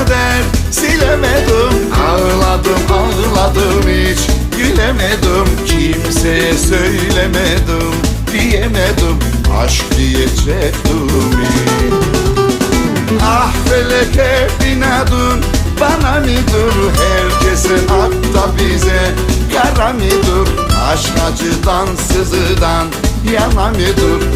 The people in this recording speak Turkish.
kader silemedim. Ağladım ağladım hiç gülemedim. Kimseye söylemedim diyemedim. Aşk diyecektim Ah feleke binadın bana midir? Herkesin hatta bize kara midir? Aşk acıdan sızıdan yana midir?